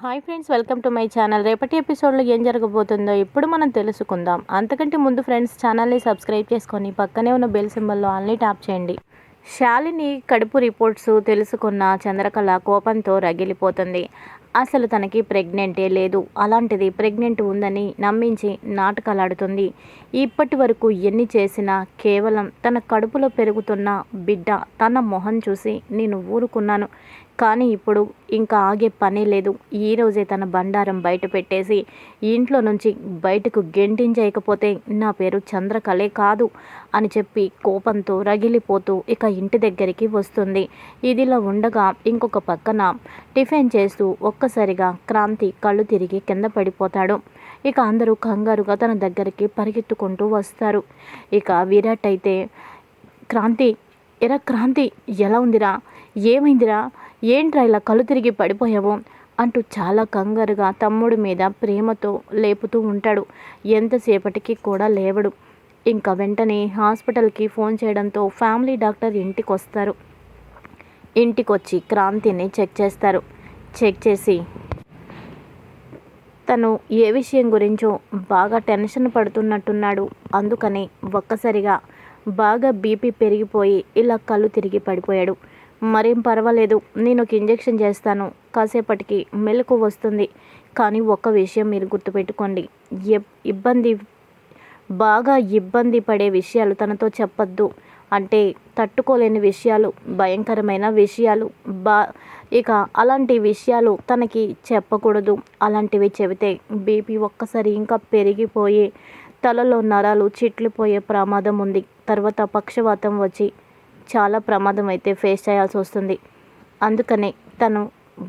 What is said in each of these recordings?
Hi friends welcome to my channel. రేపటి ఎపిసోడ్లో ఏం జరగబోతుందో ఇప్పుడు మనం తెలుసుకుందాం. అంతకంటే ముందు ఫ్రెండ్స్ ఛానల్ని సబ్స్క్రైబ్ చేసుకొని పక్కనే ఉన్న బెల్ సింబల్లో ఆల్ని ట్యాప్ చేయండి. శాలిని కడుపు రిపోర్ట్స్ తెలుసుకున్న చంద్రకళ కోపంతో రగిలిపోతుంది. అసలు తనకి ప్రెగ్నెంటే లేదు. అలాంటిది ప్రెగ్నెంట్ ఉందని నమ్మించి నాటకాలాడుతుంది. ఇప్పటి వరకు ఎన్ని చేసినా కేవలం తన కడుపులో పెరుగుతున్న బిడ్డ తన మొహం చూసి నేను ఊరుకున్నాను. కానీ ఇప్పుడు ఇంకా ఆగే పనే లేదు. ఈరోజే తన బండారం బయట పెట్టేసి ఇంట్లో నుంచి బయటకు గెంటించేయకపోతే నా పేరు చంద్రకళే కాదు అని చెప్పి కోపంతో రగిలిపోతూ ఇక ఇంటి దగ్గరికి వస్తుంది. ఇదిలా ఉండగా ఇంకొక పక్కన టిఫిన్ చేస్తూ ఒక్కసారిగా క్రాంతి కళ్ళు తిరిగి కింద పడిపోతాడు. ఇక అందరూ కంగారుగా తన దగ్గరికి పరిగెత్తుకుంటూ వస్తారు. ఇక విరాట్ అయితే క్రాంతి ఎరా క్రాంతి ఎలా ఉందిరా? ఏమైందిరా? ఏంట్రా ఇలా కళ్ళు తిరిగి పడిపోయావు? అంటూ చాలా కంగారుగా తమ్ముడి మీద ప్రేమతో లేపుతూ ఉంటాడు. ఎంతసేపటికి కూడా లేవడు. ఇంకా వెంటనే హాస్పిటల్కి ఫోన్ చేయడంతో ఫ్యామిలీ డాక్టర్ ఇంటికి వస్తారు ఇంటికి వచ్చి క్రాంతిని చెక్ చేస్తారు. చెక్ చేసి తను ఏ విషయం గురించో బాగా టెన్షన్ పడుతున్నట్టున్నాడు. అందుకని ఒక్కసారిగా బాగా బీపీ పెరిగిపోయి ఇలా కళ్ళు తిరిగి పడిపోయాడు. మరేం పర్వాలేదు నేను ఒక ఇంజెక్షన్ చేస్తాను. కాసేపటికి మెలకు వస్తుంది. కానీ ఒక్క విషయం మీరు గుర్తుపెట్టుకోండి. ఇబ్బంది బాగా ఇబ్బంది పడే విషయాలు తనతో చెప్పొద్దు. అంటే తట్టుకోలేని విషయాలు భయంకరమైన విషయాలు బా ఇక అలాంటి విషయాలు తనకి చెప్పకూడదు. అలాంటివి చెబితే బీపీ ఒక్కసారి ఇంకా పెరిగిపోయి తలలో నరాలు చిట్లిపోయే ప్రమాదం ఉంది. తర్వాత పక్షవాతం వచ్చి చాలా ప్రమాదం అయితే ఫేస్ చేయాల్సి వస్తుంది. అందుకనే తను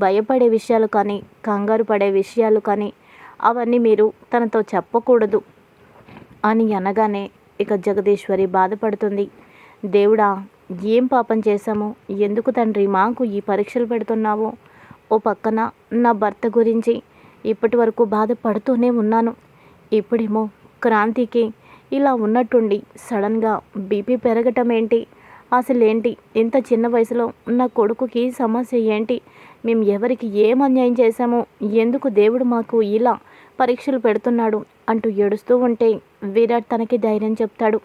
భయపడే విషయాలు కానీ కంగారు పడే విషయాలు కానీ అవన్నీ మీరు తనతో చెప్పకూడదు అని అనగానే ఇక జగదీశ్వరి బాధపడుతుంది. దేవుడా ఏం పాపం చేశాము? ఎందుకు తండ్రి మాకు ఈ పరీక్షలు పెడుతున్నావో? ఓ పక్కన నా భర్త గురించి ఇప్పటి వరకు బాధపడుతూనే ఉన్నాను. ఇప్పుడేమో క్రాంతికి ఇలా ఉన్నట్టుండి సడన్గా బీపీ పెరగటం ఏంటి అసలు ఏంటి ఇంత చిన్న వయసులో నా కొడుకుకి సమస్య ఏంటి? మేము ఎవరికి ఏం అన్యాయం చేశామో? ఎందుకు దేవుడు మాకు ఇలా పరీక్షలు పెడుతున్నాడు? అంటూ ఏడుస్తూ ఉంటే విరాట్ తనకి ధైర్యం చెప్తాడు.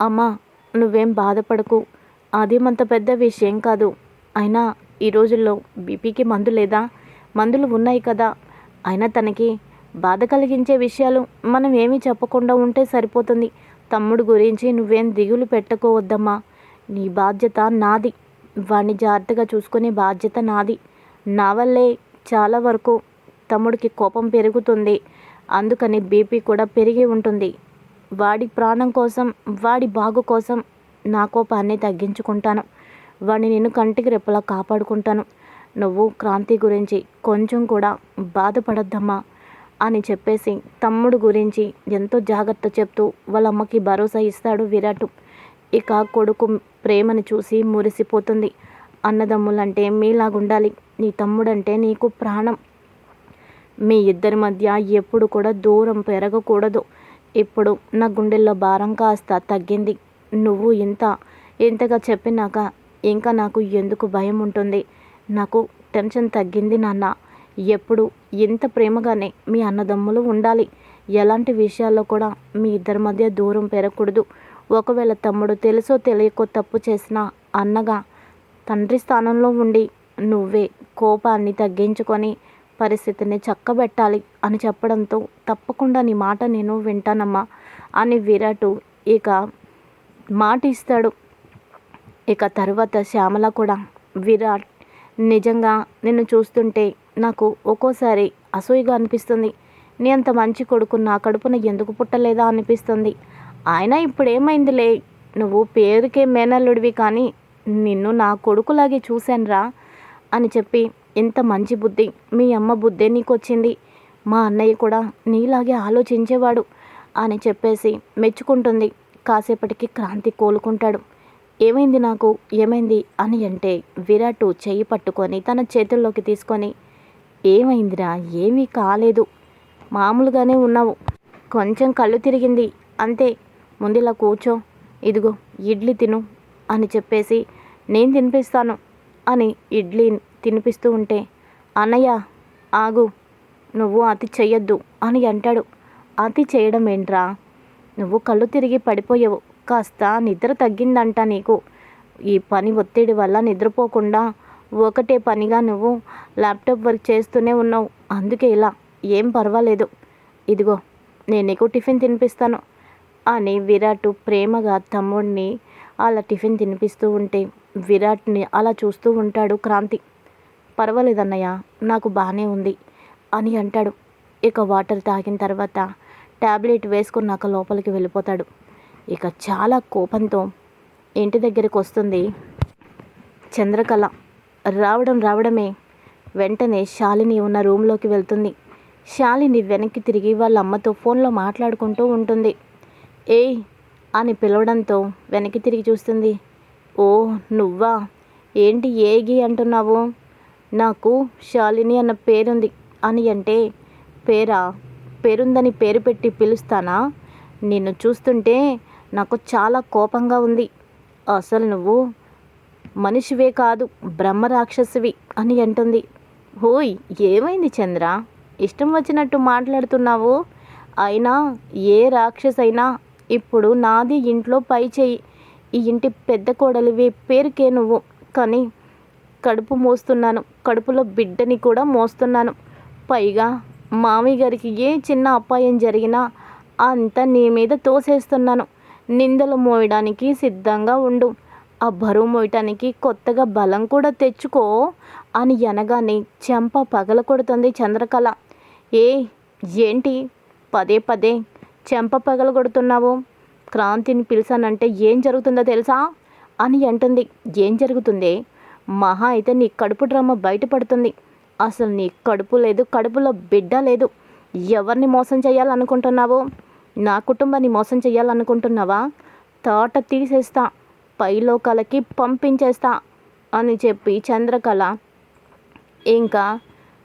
అమ్మా నువ్వేం బాధపడకు. అదేమంత పెద్ద విషయం కాదు. అయినా ఈ రోజుల్లో బీపీకి మందు లేదా? మందులు ఉన్నాయి కదా. అయినా తనకి బాధ కలిగించే విషయాలు మనం ఏమీ చెప్పకుండా ఉంటే సరిపోతుంది. తమ్ముడు గురించి నువ్వేం దిగులు పెట్టుకోవద్దమ్మా. నీ బాధ్యత నాది. వాణ్ణి జాగ్రత్తగా చూసుకునే బాధ్యత నాది. నా వల్లే చాలా వరకు తమ్ముడికి కోపం పెరుగుతుంది. అందుకని బీపీ కూడా పెరిగి ఉంటుంది. వాడి ప్రాణం కోసం వాడి బాగు కోసం నా కోపాన్ని తగ్గించుకుంటాను. వాడిని నేను కంటికి రెప్పలా కాపాడుకుంటాను. నువ్వు క్రాంతి గురించి కొంచెం కూడా బాధపడద్దమ్మా. అని చెప్పేసి తమ్ముడు గురించి ఎంతో జాగ్రత్త చెప్తూ వాళ్ళ అమ్మకి భరోసా ఇస్తాడు విరాట్. ఇక కొడుకు ప్రేమని చూసి మురిసిపోతుంది. అన్నదమ్ములంటే మీలాగుండాలి. నీ తమ్ముడంటే నీకు ప్రాణం. మీ ఇద్దరి మధ్య ఎప్పుడు కూడా దూరం పెరగకూడదు. ఇప్పుడు నా గుండెల్లో భారం కాస్త తగ్గింది. నువ్వు ఇంత ఇంతగా చెప్పినాక ఇంకా నాకు ఎందుకు భయం ఉంటుంది? నాకు టెన్షన్ తగ్గింది నాన్న. ఎప్పుడు ఎంత ప్రేమగానే మీ అన్నదమ్ములు ఉండాలి. ఎలాంటి విషయాల్లో కూడా మీ ఇద్దరి మధ్య దూరం పెరగకూడదు. ఒకవేళ తమ్ముడు తెలుసో తెలియకో తప్పు చేసినా అన్నగా తండ్రి స్థానంలో ఉండి నువ్వే కోపాన్ని తగ్గించుకొని పరిస్థితిని చక్కబెట్టాలి అని చెప్పడంతో తప్పకుండా నీ మాట నేను వింటానమ్మా అని విరాటు ఇక మాట ఇస్తాడు. ఇక తర్వాత శ్యామల కూడా విరాట్ నిజంగా నిన్ను చూస్తుంటే నాకు ఒక్కోసారి అసూయగా అనిపిస్తుంది. నీ అంత మంచి కొడుకు నా కడుపున ఎందుకు పుట్టలేదా అనిపిస్తుంది. ఆయన ఇప్పుడేమైందిలే? నువ్వు పేరుకే మేనల్లుడివి కానీ నిన్ను నా కొడుకులాగే చూశానురా అని చెప్పి ఇంత మంచి బుద్ధి మీ అమ్మ బుద్ధే నీకు వచ్చింది మా అన్నయ్య కూడా నీలాగే ఆలోచించేవాడు అని చెప్పేసి మెచ్చుకుంటుంది. కాసేపటికి క్రాంతి కోలుకుంటాడు. ఏమైంది నాకు? ఏమైంది? అని అంటే విరాట్ చెయ్యి పట్టుకొని తన చేతుల్లోకి తీసుకొని ఏమైందిరా? ఏమీ కాలేదు. మామూలుగానే ఉన్నావు. కొంచెం కళ్ళు తిరిగింది. అంతే. ముందులా కూర్చో. ఇదిగో ఇడ్లీ తిను అని చెప్పేసి నేను తినిపిస్తాను అని ఇడ్లీ తినిపిస్తూ ఉంటే అన్నయ్య ఆగు. నువ్వు అతి చెయ్యొద్దు అని అంటాడు. అతి చేయడం ఏంట్రా? నువ్వు కళ్ళు తిరిగి పడిపోయావు. కాస్త నిద్ర తగ్గిందంట నీకు. ఈ పని ఒత్తిడి వల్ల నిద్రపోకుండా ఒకటే పనిగా నువ్వు ల్యాప్టాప్ వర్క్ చేస్తూనే ఉన్నావు. అందుకే ఇలా. ఏం పర్వాలేదు. ఇదిగో నేను నీకు టిఫిన్ తినిపిస్తాను. అని విరాట్ ప్రేమగా తమ్ముడిని అలా టిఫిన్ తినిపిస్తూ ఉంటే విరాట్ని అలా చూస్తూ ఉంటాడు క్రాంతి. పర్వాలేదన్నయ్య నాకు బాగానే ఉంది అని అంటాడు. ఇక వాటర్ తాగిన తర్వాత ట్యాబ్లెట్ వేసుకున్నాక లోపలికి వెళ్ళిపోతాడు. ఇక చాలా కోపంతో ఇంటి దగ్గరికి వస్తుంది చంద్రకళ. రావడం రావడమే. వెంటనే శాలిని ఉన్న రూమ్లోకి వెళ్తుంది. శాలిని వెనక్కి తిరిగి వాళ్ళ అమ్మతో ఫోన్లో మాట్లాడుకుంటూ ఉంటుంది. ఏయ్! అని పిలవడంతో వెనక్కి తిరిగి చూస్తుంది. ఓ నువ్వా? ఏంటి ఏగి అంటున్నావు? నాకు శాలిని అన్న పేరుంది. అని అంటే పేరా? పేరుందని పేరు పెట్టి పిలుస్తానా? నిన్ను చూస్తుంటే నాకు చాలా కోపంగా ఉంది. అసలు నువ్వు మనిషివే కాదు బ్రహ్మరాక్షసివి అని అంటుంది. హోయ్ ఏమైంది చంద్ర? ఇష్టం వచ్చినట్టు మాట్లాడుతున్నావు? అయినా ఏ రాక్షసైనా ఇప్పుడు నాది ఇంట్లో పై చేయి. ఈ ఇంటి పెద్ద కోడలివి పేరుకే నువ్వు. కానీ కడుపు మోస్తున్నాను. కడుపులో బిడ్డని కూడా మోస్తున్నాను. పైగా మామయ్య గారికి ఏ చిన్న అపాయం జరిగినా అంతా నీ మీద తోసేస్తున్నాను. నిందలు మోయడానికి సిద్ధంగా ఉండు. ఆ బరువు మోయటానికి కొత్తగా బలం కూడా తెచ్చుకో అని అనగానే చెంప పగల కొడుతుంది చంద్రకళ. ఏ ఏంటి? పదే పదే చెంప పగల కొడుతున్నావు? క్రాంతిని పిలిచానంటే ఏం జరుగుతుందో తెలుసా? అని అంటుంది. ఏం జరుగుతుంది? మహా అయితే నీ కడుపు డ్రామా బయటపడుతుంది. అసలు నీ కడుపు లేదు కడుపులో బిడ్డ లేదు. ఎవరిని మోసం చేయాలనుకుంటున్నావు? నా కుటుంబాన్ని మోసం చేయాలనుకుంటున్నావా? తోట తీసేస్తా. పైలోకాలకి పంపించేస్తా అని చెప్పి చంద్రకళ ఇంకా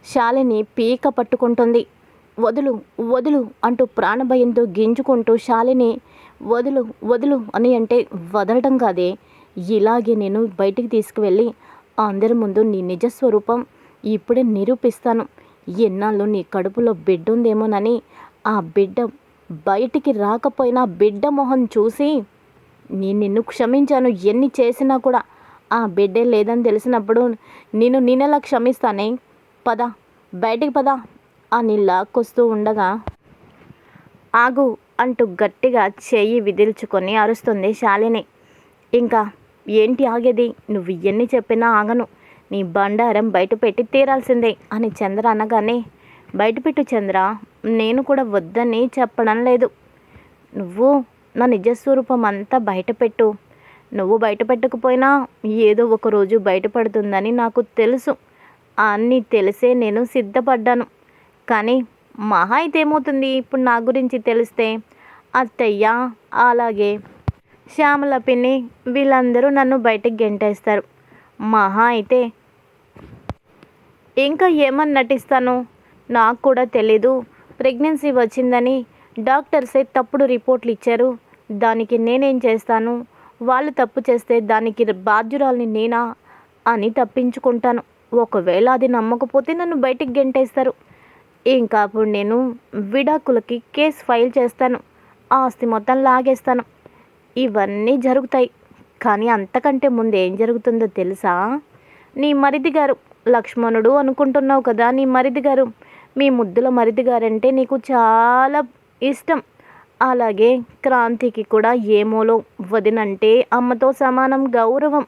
శాలిని పీక పట్టుకుంటుంది. వదులు వదులు అంటూ ప్రాణభయంతో గింజుకుంటూ శాలిని వదులు వదులు అని అంటే వదలడం కాదే. ఇలాగే నేను బయటికి తీసుకువెళ్ళి అందరి ముందు నీ నిజస్వరూపం ఇప్పుడే నిరూపిస్తాను. ఎన్నాళ్ళు నీ కడుపులో బిడ్డ ఉందేమోనని ఆ బిడ్డ బయటికి రాకపోయినా బిడ్డ మొహం చూసి నేను నిన్ను క్షమించాను. ఎన్ని చేసినా కూడా ఆ బిడ్డే లేదని తెలిసినప్పుడు నేను నేనెలా క్షమిస్తానే? పద బయటికి పద అని లాక్కొస్తూ ఉండగా ఆగు అంటూ గట్టిగా చెయ్యి విదిల్చుకొని అరుస్తుంది శాలిని. ఇంకా ఏంటి ఆగేది? నువ్వు ఎన్ని చెప్పినా ఆగను. నీ బండారం బయట పెట్టి తీరాల్సిందే అని చంద్ర అనగానే బయటపెట్టు చంద్ర నేను కూడా వద్దని చెప్పడం లేదు. నువ్వు నా నిజస్వరూపం అంతా బయటపెట్టు. నువ్వు బయట పెట్టకపోయినా ఏదో ఒక రోజు బయటపడుతుందని నాకు తెలుసు. అన్నీ తెలిసే నేను సిద్ధపడ్డాను. కానీ మహా అయితే ఏమవుతుంది ఇప్పుడు నా గురించి తెలిస్తే? అత్తయ్య అలాగే. శ్యామల పిన్ని వీళ్ళందరూ నన్ను బయటకు గెంటేస్తారు. మహా అయితే. ఇంకా ఏమని నటిస్తాను? నాకు కూడా తెలీదు. ప్రెగ్నెన్సీ వచ్చిందని డాక్టర్సే తప్పుడు రిపోర్ట్లు ఇచ్చారు. దానికి నేనేం చేస్తాను? వాళ్ళు తప్పు చేస్తే దానికి బాధ్యురాల్ని నేనా? అని తప్పించుకుంటాను. ఒకవేళ అది నమ్మకపోతే నన్ను బయటికి గెంటేస్తారు. ఇంకా అప్పుడు నేను విడాకులకి కేసు ఫైల్ చేస్తాను. ఆస్తి మొత్తం లాగేస్తాను. ఇవన్నీ జరుగుతాయి. కానీ అంతకంటే ముందు ఏం జరుగుతుందో తెలుసా? నీ మరిది గారు. లక్ష్మణుడు అనుకుంటున్నావు కదా నీ మరిది గారు. మీ ముద్దుల మరిది గారంటే నీకు చాలా ఇష్టం. అలాగే క్రాంతికి కూడా ఏమోలో వదినంటే అమ్మతో సమానం గౌరవం.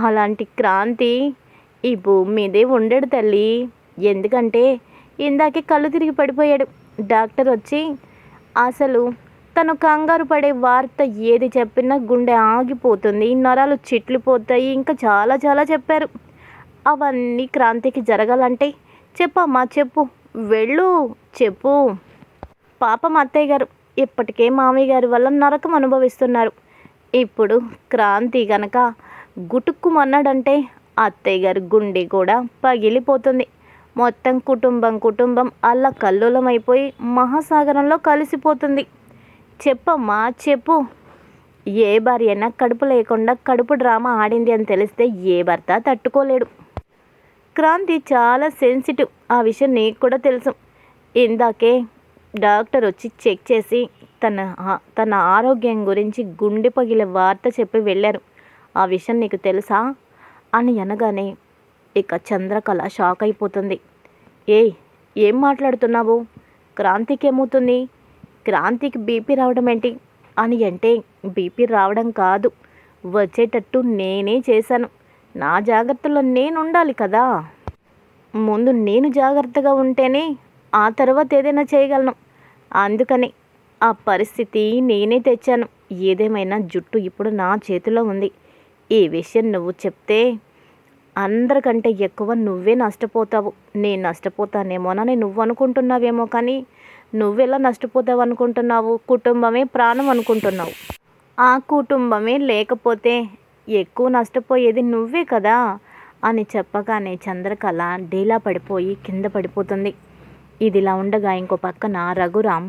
అలాంటి క్రాంతి ఈ భూమి మీదే ఉండడు తల్లి. ఎందుకంటే ఇందాకే కళ్ళు తిరిగి పడిపోయాడు. డాక్టర్ వచ్చి అసలు తను కంగారు పడే వార్త ఏది చెప్పినా గుండె ఆగిపోతుంది. నరాలు చిట్లిపోతాయి ఇంకా చాలా చాలా చెప్పారు. అవన్నీ క్రాంతికి జరగాలంటే చెప్పమ్మా చెప్పు. వెళ్ళు చెప్పు. పాపం అత్తయ్య గారు ఇప్పటికే మామయ్య గారి వల్ల నరకం అనుభవిస్తున్నారు. ఇప్పుడు క్రాంతి గనక గుటుక్కుమన్నాడంటే అత్తయ్య గారి గుండె కూడా పగిలిపోతుంది. మొత్తం కుటుంబం కుటుంబం అల్ల కల్లోలమైపోయి మహాసాగరంలో కలిసిపోతుంది. చెప్పమ్మా చెప్పు. ఏ భార్య కడుపు లేకుండా కడుపు డ్రామా ఆడింది అని తెలిస్తే ఏ భర్త తట్టుకోలేడు. క్రాంతి చాలా సెన్సిటివ్. ఆ విషయం నీకు కూడా తెలుసు. ఇందాకే డాక్టర్ వచ్చి చెక్ చేసి తన తన ఆరోగ్యం గురించి గుండె పగిలే వార్త చెప్పి వెళ్ళారు. ఆ విషయం నీకు తెలుసా? అని అనగానే ఇక చంద్రకళ షాక్ అయిపోతుంది. ఏయ్ ఏం మాట్లాడుతున్నావు? క్రాంతికి ఏమవుతుంది? క్రాంతికి బీపీ రావడం ఏంటి? అని అంటే బీపీ రావడం కాదు. వచ్చేటట్టు నేనే చేశాను. నా జాగ్రత్తలో నేను ఉండాలి కదా. ముందు నేను జాగ్రత్తగా ఉంటేనే ఆ తర్వాత ఏదైనా చేయగలను. అందుకని ఆ పరిస్థితి నేనే తెచ్చాను. ఏదేమైనా జుట్టు ఇప్పుడు నా చేతిలో ఉంది. ఈ విషయం నువ్వు చెప్తే అందరికంటే ఎక్కువ నువ్వే నష్టపోతావు. నేను నష్టపోతానేమోనని నువ్వు అనుకుంటున్నావేమో కానీ నువ్వెలా నష్టపోతావు అనుకుంటున్నావు? కుటుంబమే ప్రాణం అనుకుంటున్నావు. ఆ కుటుంబమే లేకపోతే ఎక్కువ నష్టపోయేది నువ్వే కదా అని చెప్పగానే చంద్రకళ డీలా పడిపోయి కింద పడిపోతుంది. ఇదిలా ఉండగా ఇంకో పక్కన రఘురామ్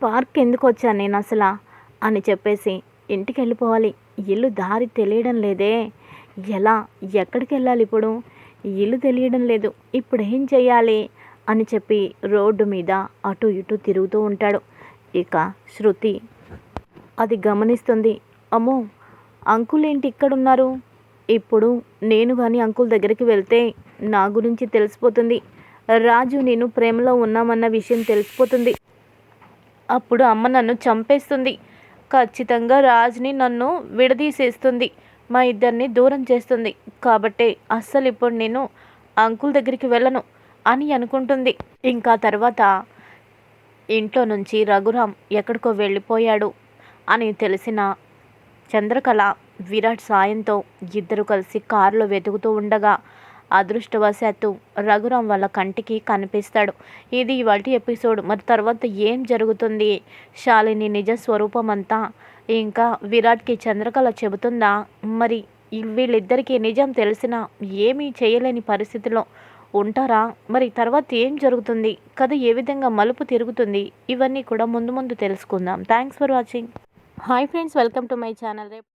పార్క్ ఎందుకు వచ్చాను నేను అసలు? అని చెప్పేసి ఇంటికి వెళ్ళిపోవాలి ఇల్లు దారి తెలియడం లేదే. ఎలా? ఎక్కడికి వెళ్ళాలి ఇప్పుడు? ఇల్లు తెలియడం లేదు. ఇప్పుడు ఏం చేయాలి అని చెప్పి రోడ్డు మీద అటు ఇటు తిరుగుతూ ఉంటాడు. ఇక శృతి అది గమనిస్తుంది. అమ్మో! అంకుల్ ఏంటి ఇక్కడ ఉన్నారు ఇప్పుడు నేను కానీ అంకుల్ దగ్గరికి వెళ్తే నా గురించి తెలిసిపోతుంది. రాజు నేను ప్రేమలో ఉన్నామన్న విషయం తెలిసిపోతుంది. అప్పుడు అమ్మ నన్ను చంపేస్తుంది. ఖచ్చితంగా రాజుని నన్ను విడదీసేస్తుంది. మా ఇద్దరిని దూరం చేస్తుంది. కాబట్టి అస్సలు ఇప్పుడు నేను అంకుల్ దగ్గరికి వెళ్ళను అని అనుకుంటుంది. ఇంకా తర్వాత ఇంట్లో నుంచి రఘురామ్ ఎక్కడికో వెళ్ళిపోయాడు అని తెలిసిన చంద్రకళ విరాట్ సాయంతో ఇద్దరు కలిసి కారులో వెతుకుతూ ఉండగా అదృష్టవశాత్తు రఘురామ్ వాళ్ళ కంటికి కనిపిస్తాడు. ఇది ఇవాటి ఎపిసోడ్. మరి తర్వాత ఏం జరుగుతుంది? శాలిని నిజ స్వరూపం అంతా ఇంకా విరాట్కి చంద్రకళ చెబుతుందా? మరి వీళ్ళిద్దరికీ నిజం తెలిసినా ఏమీ చేయలేని పరిస్థితిలో ఉంటారా? మరి తర్వాత ఏం జరుగుతుంది? కథ ఏ విధంగా మలుపు తిరుగుతుంది? ఇవన్నీ కూడా ముందు ముందు తెలుసుకుందాం. Thanks for watching hi friends welcome to my channel రేపు